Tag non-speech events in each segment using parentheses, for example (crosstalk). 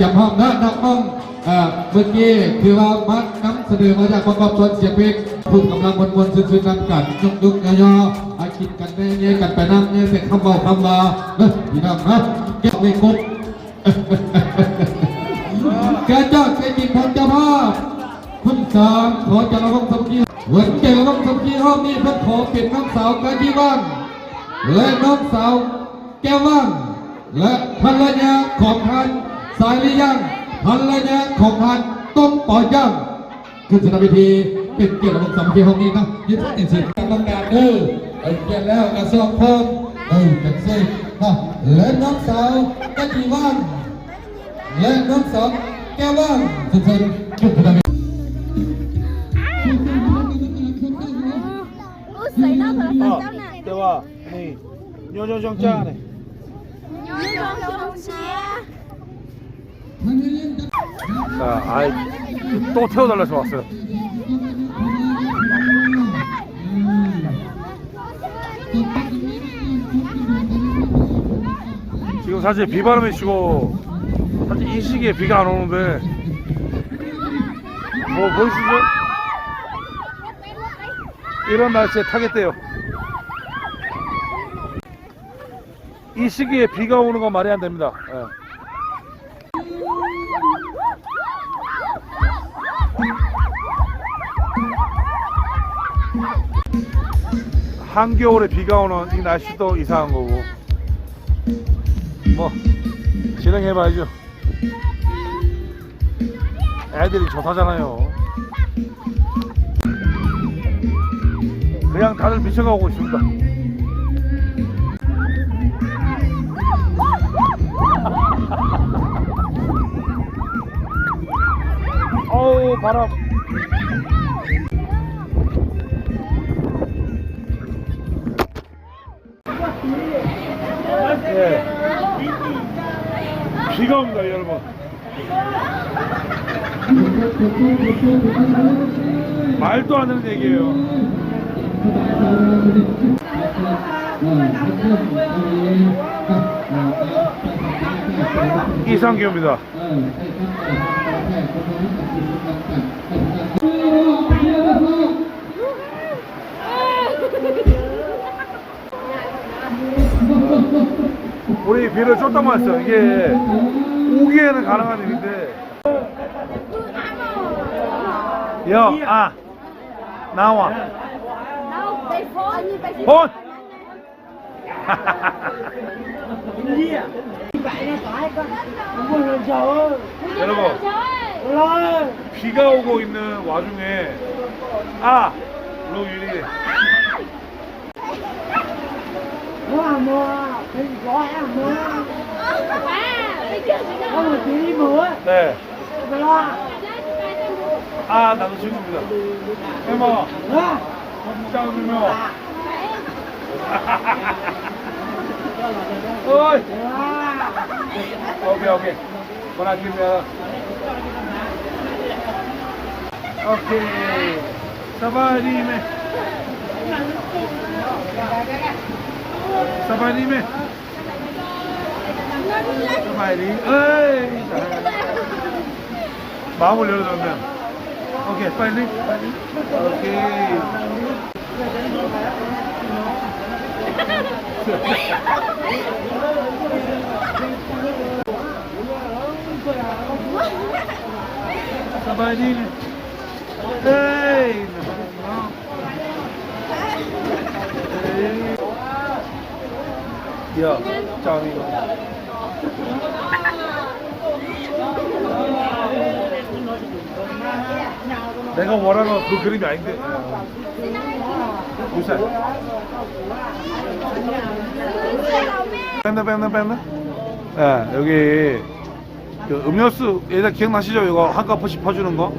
จับห้องนะนักห้องเมื่อกี้คือว่ามัดน้ำเสนอมาจากประกอบส่วนเสียงเพลงพูดกำลังวนวนซึ้งๆนำกันยุกยกยอๆไอคิดกันแน่เงี้ยกันไปนั่งเงี้ยเป็นคำเบาคำบาเฮ้ยพี่น้องนะ เก็บในกบแกเจ้าแกจิตของเจ้าภาพคุณสามขอจะระวังสมกีวันเจระวังสมกีห้องนี้เพื่อขอเป็นน้องสาวกาจีว่างและน้องสาวแก้วว่างและภรรยาของท่านสายลิยังภรรยาของท่านต้มป่อย่างขึ้นสนามเวทีเป็นเกียรติระวังสมกีห้องนี้นะยึดติดสิทธิ์กรรมการเด้อไอ้เกียรติแล้วกระสอบเพิ่ม đây cánh C ha lên nốt sáu cách nhị văn lên nốt sáu kéo văn dần dần chụp vào 대화 네 요조정자 네 요조정자 자, 아이 또 태워달라서 왔어요. 사실 비바람이 치고 사실 이 시기에 비가 안 오는데 뭐 보이시죠? 이런 날씨에 타겠대요. 이 시기에 비가 오는 건 말이 안 됩니다. 예. 한겨울에 비가 오는 이 날씨도 이상한 거고 뭐 진행해 봐야죠. 애들이 좋다잖아요. 그냥 다들 미쳐가고 있습니다. (laughs) 어우 바람 옵니다 여러분. 말도 안 되는 얘기예요. 이상기입니다 우리 비를 쫓다 왔어요 이게 오기에는 가능한 일인데 여, 아, 나와 본! 여러분 비가 오고 있는 와중에 아! 로 유리 mua mua thì gọi em mua Ba, bay chưa chị không một tí mua 네. mà lo 아 나도 친구입니다 해마 hả 진짜 누명 어이 오케이 오케이 보내주면 오케이 사바리메 사바리메 사바리 에이 마음을 열어주면 오케이 빨리 빨리 내가 원하는 그 그림이 아닌데. 무슨? 뺀다 뺀다 뺀다. 예, 여기 그 음료수 예전 기억나시죠? 이거 한꺼번씩 퍼주는 거.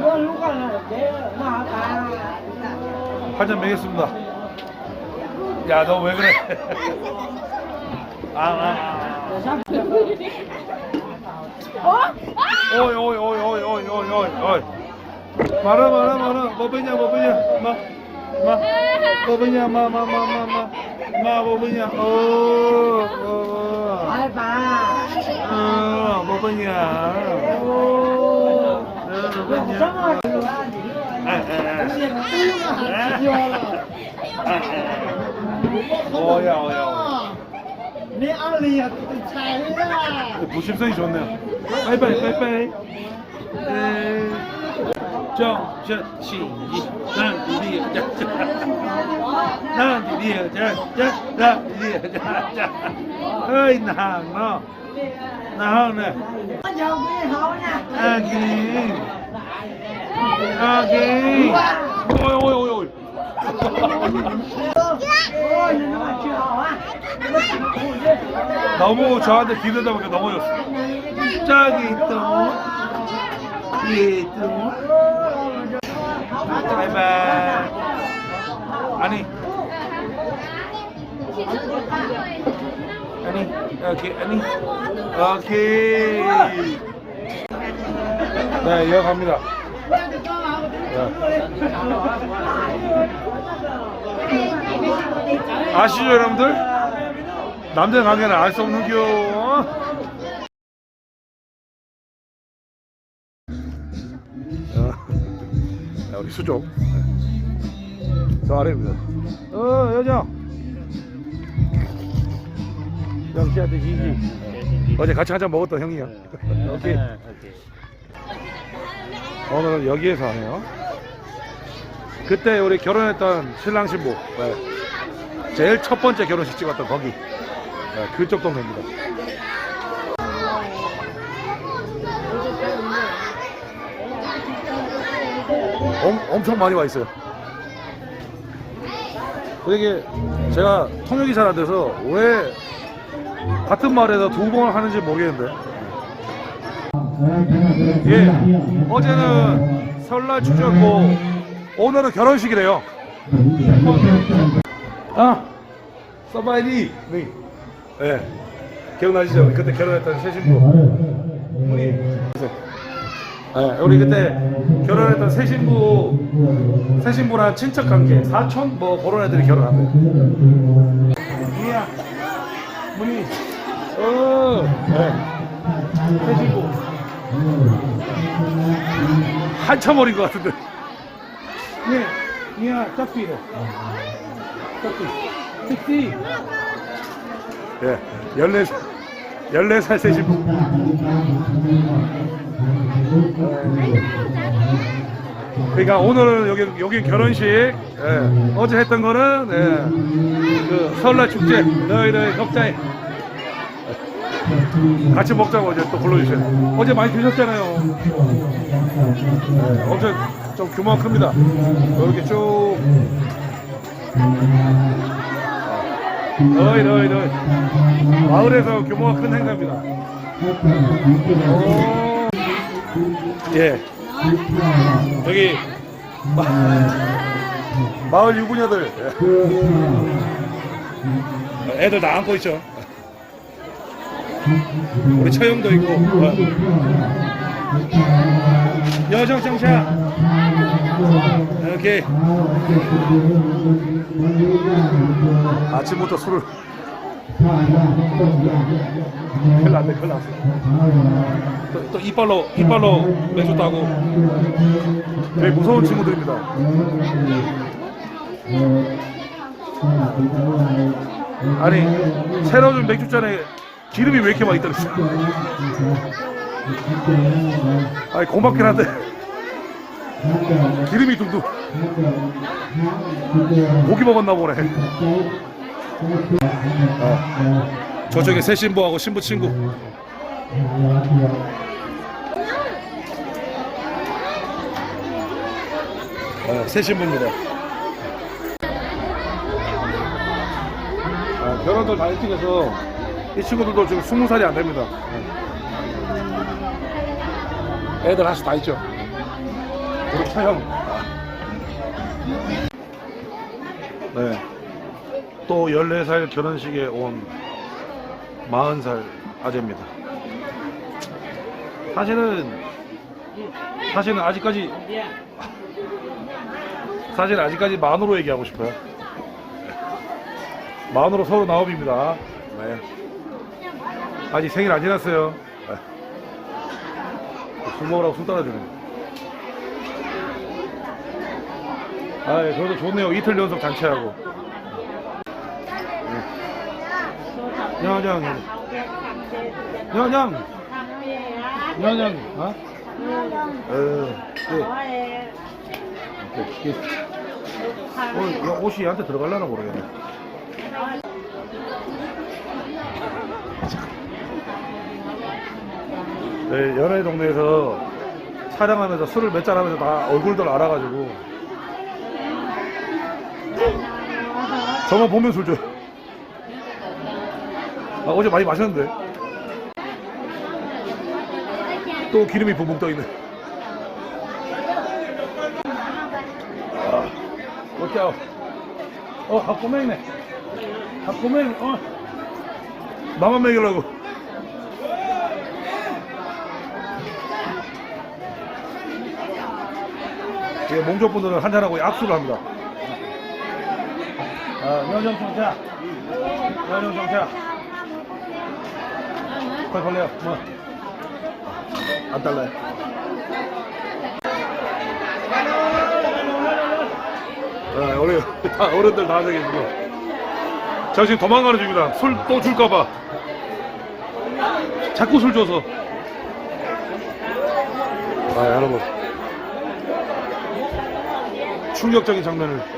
mua lúc là để mà bà 한잔 먹겠습니다. 야, 너 왜 그래? (laughs) Ôi ôi ôi ôi ôi ôi ôi ôi. Mà ra mà ra mà ra, bố bên nhà bố bên nhà mà mà bố bên nhà mà mà mà mà mà mà bố bên nhà. Ô ô. Hai bà. Ờ bố bên nhà. Ô. Ờ, bố bên nhà. À ờ, ờ, à à. Ôi ôi ôi. 내 알리 잘라. 90선이 좋네요. 빠이빠이 빠이빠이. 네. 정, 셔, 시, 이, 난, 디, 야, 자. 난, 디, 야, 자, 자, 나, 디, 야, 자, 자. ơi nàng nó nào nè ok ok ôi ôi ôi 너무 저한테 기대다 보니까 넘어졌어. 저기 또, 예, 또. 바이바이. 아니, 아니, 오케이, 아니, 오케이. 네, 이어 갑니다. 네. 아시죠, 여러분들? 남자 관계는 알 수 없는 겨. 어, 자, 우리 수족. 저 아래입니다. 어, 여자. 영씨한테 기기. 어제 같이 한잔 먹었던 형이야. 오케이. 오늘은 여기에서 하네요. 그때 우리 결혼했던 신랑 신부. 네. 제일 첫 번째 결혼식 찍었던 거기. 네, 그쪽 동네입니다. 엄, 엄청 많이 와 있어요. 이게 제가 통역이 잘 안 돼서 왜 같은 말에서 두 번을 하는지 모르겠는데. 예, 어제는 설날 축제였고 오늘은 결혼식이래요. 아, 서바이디. 네. 예. 기억나시죠? 그때 결혼했던 새 신부. 우리, 예, 우리 그때 결혼했던 새 신부, 새 신부랑 친척 관계, 사촌 뭐 그런 애들이 결혼한대. 이야, 문희. 어, 예. 새 신부. 한참 어린 것 같은데. 예, 이야, 짝비래. 특히 예, 14살 14살 새 신부 그러니까 오늘은 여기 여기 결혼식 예, 어제 했던 거는 예, 그 설날 축제 너희 너희 덕자에 같이 먹자고 어제 또 불러주세요 어제 많이 드셨잖아요. 예, 엄청 좀 규모가 큽니다. 이렇게 쭉 너희 너희 너희 마을에서 규모가 큰 행사입니다. 오. 예. 여기 마, 마을 유부녀들 예. 애들 다 안고 있죠. 우리 처형도 있고 어. 여정 정차 이렇게 아침부터 술을. 큰일 났네 큰일 났어. 또, 또 이빨로 이빨로 맥주 따고. 되게 무서운 친구들입니다. 아니 새로 준 맥주잔에 기름이 왜 이렇게 많이 떨어져? 아니 고맙긴 한데 기름이 둥둥 고기 먹었나 보네 어. 저쪽에 새 신부하고 신부 친구. 어, 새 신부입니다. 아, 결혼들 다 일찍 해서 이 친구들도 지금 스무 살이 안 됩니다. 애들 하나씩 다 있죠 우리 처형 네. 또 14살 결혼식에 온 40살 아재입니다. 사실은 사실은 아직까지 사실 아직까지 만으로 얘기하고 싶어요. 만으로 서로 나옵입니다. 네. 아직 생일 안 지났어요. 술 먹으라고 술 따라 주네. 아, 예, 그래도 좋네요. 이틀 연속 잔치하고. 예. 냐냥. 냐냥. 아? 어, 예. 오케이. 예. 오늘 이 옷이 얘한테 들어갈려나 모르겠네. 네, 연애 동네에서 촬영하면서 술을 몇 잔 하면서 다 얼굴들 알아가지고 저만 보면 술 줘요. 아, 어제 많이 마셨는데 또 기름이 붕붕 떠있네. 아, 어때? 어, 닭꼬맹이네. 닭꼬맹이, 어. 나만 먹이려고. 예, 몽조분들은 한잔하고 약수를 합니다. 아, 연정 정차. 연정 정차.快걸래요 뭐. 안 달라요. 아, 우리 다 어른들 다 저기 지금. 저 지금 도망가는 중입니다. 술 또 줄까봐. 자꾸 술 줘서. 아, 여러분. 충격적인 장면을.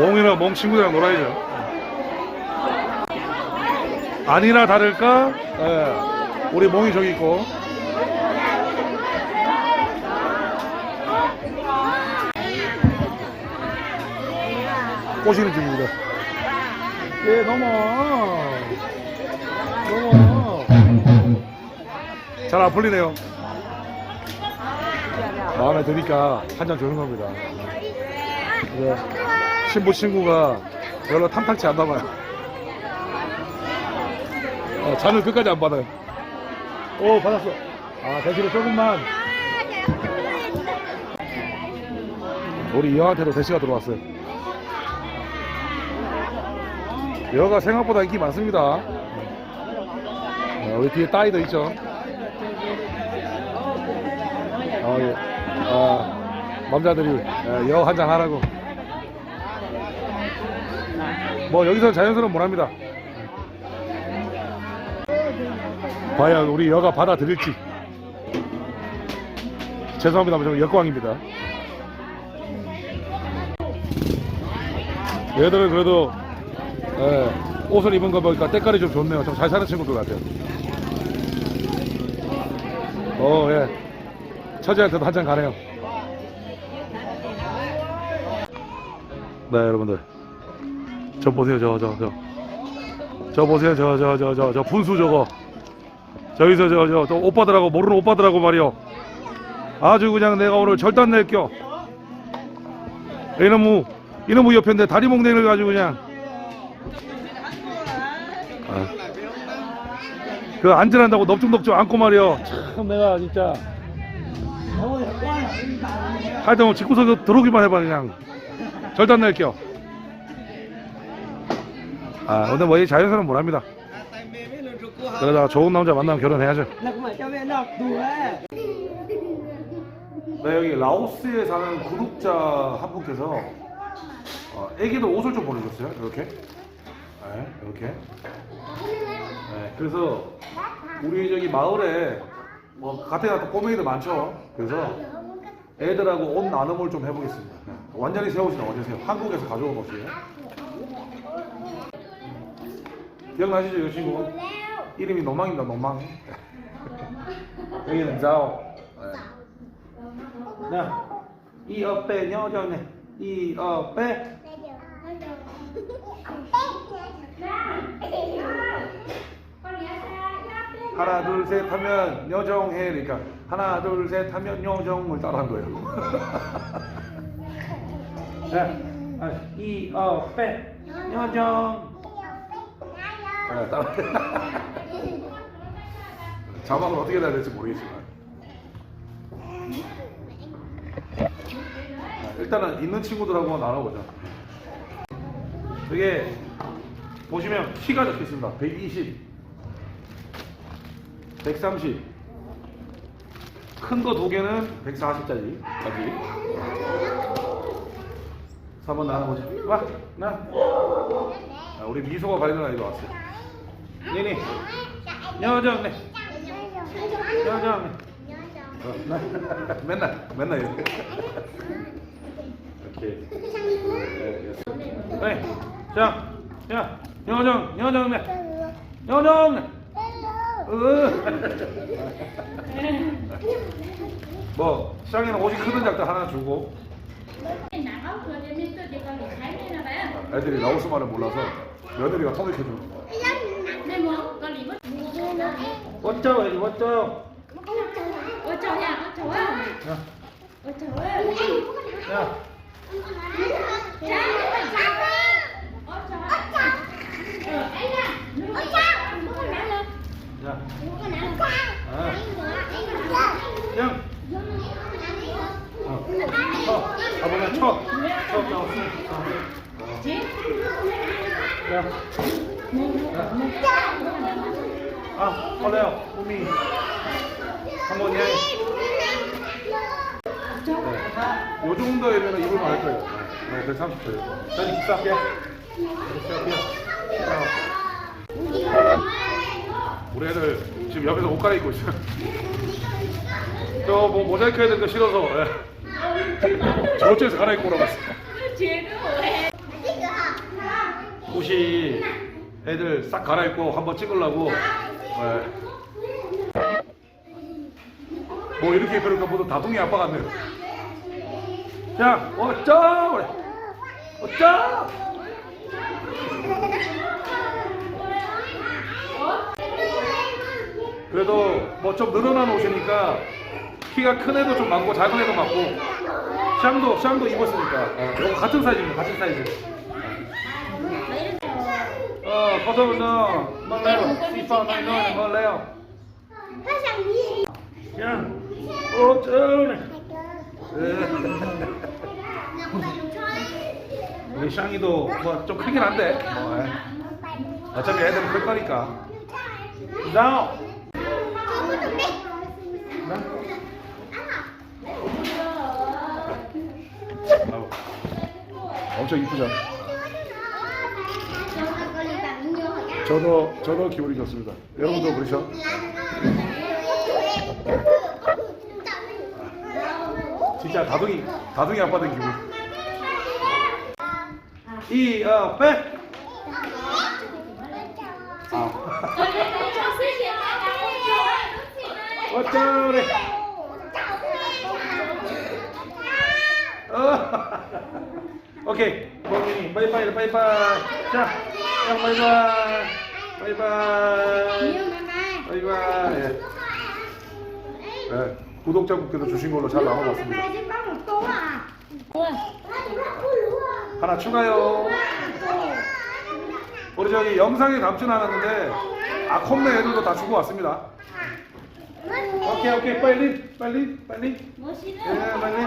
몽이나 몽 친구들이랑 놀아야죠. 아니나 다를까? 예, 우리 몽이 저기 있고. 꼬시는 중입니다. 예, 넘어. 넘어. 잘 안 풀리네요. 마음에 드니까 한 잔 주는 겁니다. 네. 신부 친구가 별로 탐탁치 않나 봐요. 어, 잔을 끝까지 안 받아요. 오, 받았어. 아, 대신에 조금만. 우리 여한테도 대시가 들어왔어요. 여가 생각보다 인기 많습니다. 어, 우리 뒤에 따이도 있죠. 어, 예. 아, 남자들이 예, 여 한 잔 하라고. 뭐 여기서 자연스러운 못합니다. 과연 우리 여가 받아들일지. 죄송합니다. 저 역광입니다. 얘들은 그래도 예, 옷을 입은 거 보니까 때깔이 좀 좋네요. 좀 잘 사는 친구들 같아요. 어, 예. 처제한테도 한 잔 가네요. 네, 여러분들. 저 보세요, 저, 저, 저. 저 보세요, 저, 저, 저, 저, 저 분수 저거. 저기서 저, 저, 또 오빠들하고, 모르는 오빠들하고 말이요. 아주 그냥 내가 오늘 절단 낼겨. 이놈의, 이놈의 옆인데 다리 몽댕이를 가지고 그냥. 아. 그 안전한다고 넙죽넙죽 안고 말이요. 참 내가 진짜. 하여튼 뭐 집구석에 들어오기만 해봐 그냥. 절단 낼겨. 아 근데 뭐 이 자연스러운 뭐랍니다. 그러다가 좋은 남자 만나면 결혼해야죠. Đùa 네, 여기 라오스에 사는 구독자 한 분께서 어, 애기도 옷을 좀 보내줬어요. 이렇게. 네, 이렇게. 네, 그래서 우리 저기 마을에 뭐 가뜩이나 또 꼬맹이들 많죠. 그래서 애들하고 옷 나눔을 좀 해보겠습니다. 네, 완전히 새 옷이나 어디세요? 한국에서 가져온 옷이에요. 기억나시죠, 이 친구? 이름이 노망입니다, 노망. 여기는 자오. 네. p nhau cho này y ơ p 하나 둘 셋 하면 여정해 그러니까 하나 둘 셋 하면 여정을 따라한 거예요. (laughs) 네. 아, 이, 어, 빼, 여정. 아, 따라. 자막을 어떻게 해야 될지 모르겠지만. 자, 일단은 있는 친구들하고 나눠보자. 이게 보시면 키가 적혀 있습니다. 120, 130. 큰 거 두 개는 140짜리 까지. 3번 나 하나 보자. 와, 나. 아, 우리 미소가 밝은 아이가 왔어. 니니. 여정, 네. 여정, 네. 어, 나. 맨날, 맨날 이렇게. 오케이. 네, 네. 네. 자, 자, 여정, 여정, 네. 여정, 네. 으. 뭐 시장에는 오직 크던 작들 하나 주고. 애들이 라오스 말을 몰라서 며느리가 통역해 줘. 네, 뭐, 거 리버. 어쩌 해지 어쩌. 어쩌야, 어쩌야. 야, 어쩌야. 야, 야, 아, 걸레요, 우미, 한번 해. 네. 요 정도이면 입을 만할 거예요. 네, 130초예요. 자, 이제 기사할게. 기사할게요. 우리 애들 지금 옆에서 옷 갈아입고 있어요. 저뭐 모자이크 해야 되는 거 싫어서 예. 저쪽에서 갈아입고 오라고 했어. 옷이 애들 싹 갈아입고 한번 찍으려고 예. 뭐 이렇게 입으니까 모두 다둥이 아빠 같네요. 자, 어쩌 그래. 어쩌. 그래도 뭐 좀 늘어난 옷이니까 키가 큰 애도 좀 맞고 작은 애도 맞고 샹도 샹도 입었으니까 어, 같은 사이즈입니다 같은 사이즈 어 커서 너 멀래요 시파 너희 너희 멀래요. 야. 어쩌네. 우리 샹이도 뭐좀 크긴 한데. 뭐, 예. 어차피 애들은 클 거니까. 나. 아우, 엄청 이쁘죠? 저도 저도 기분이 좋습니다. 여러분도 그러죠? 진짜 다둥이 다둥이 아빠 된 기분. 이 어 빼. 아. 어쩌래? 어. 오케이, 범민이 바이바이 바이바이. 자, 형 바이바이. 바이바이. 바이바이. 예. 예, 구독자분께서 주신 걸로 잘 나눠봤습니다. 하나 추가요. 우리 저기 영상에 남진 않았는데 아콤네 애들도 다 주고 왔습니다. 오케이 오케이 빨리 빨리 빨리. 예 빨리.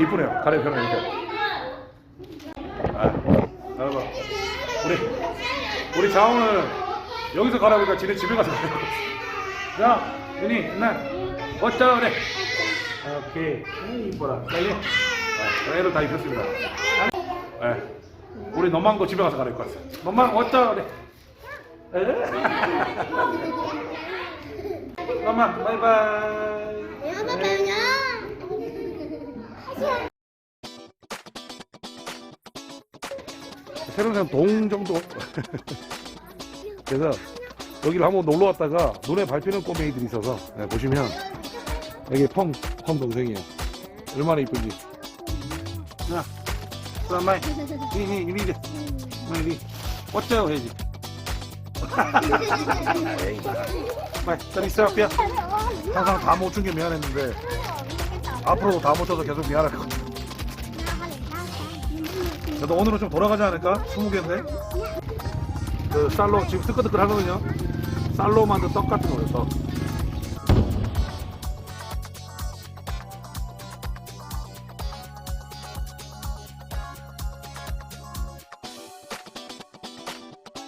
이쁘네요. 가래 편은 이렇게. 아, 여러분 우리 우리 자원은 여기서 가라보니까 지네 집에 가서 가요. 자, 윤희, 나 어쩌 그래? 오케이. 음, 이뻐라. 빨리. 아, 애를 다 입혔습니다. 예. 우리 너만 거 집에 가서 갈아입고 왔어. 너만 어쩌 그래? 에? (laughs) 너만 바이바이. 새로운 동 정도. (laughs) 그래서 여기를 한번 놀러 왔다가 눈에 밟히는 꼬맹이들이 있어서 네, 보시면 여기 펑, 펑 동생이에요. 얼마나 이쁜지. 자, 그다음 마이, 이니, 이니, 이니, 이니, 어쩌요 해야지. (laughs) 마이, 잘 있어, 야 항상 다 못 준 게 미안했는데 앞으로도 다못 줘서 계속 미안할 것 같아. 그래도 오늘은 좀 돌아가지 않을까? 20개인데. 그 쌀로 지금 뜨끈뜨끈 하거든요. 쌀로 만든 떡 같은 거예요, 떡.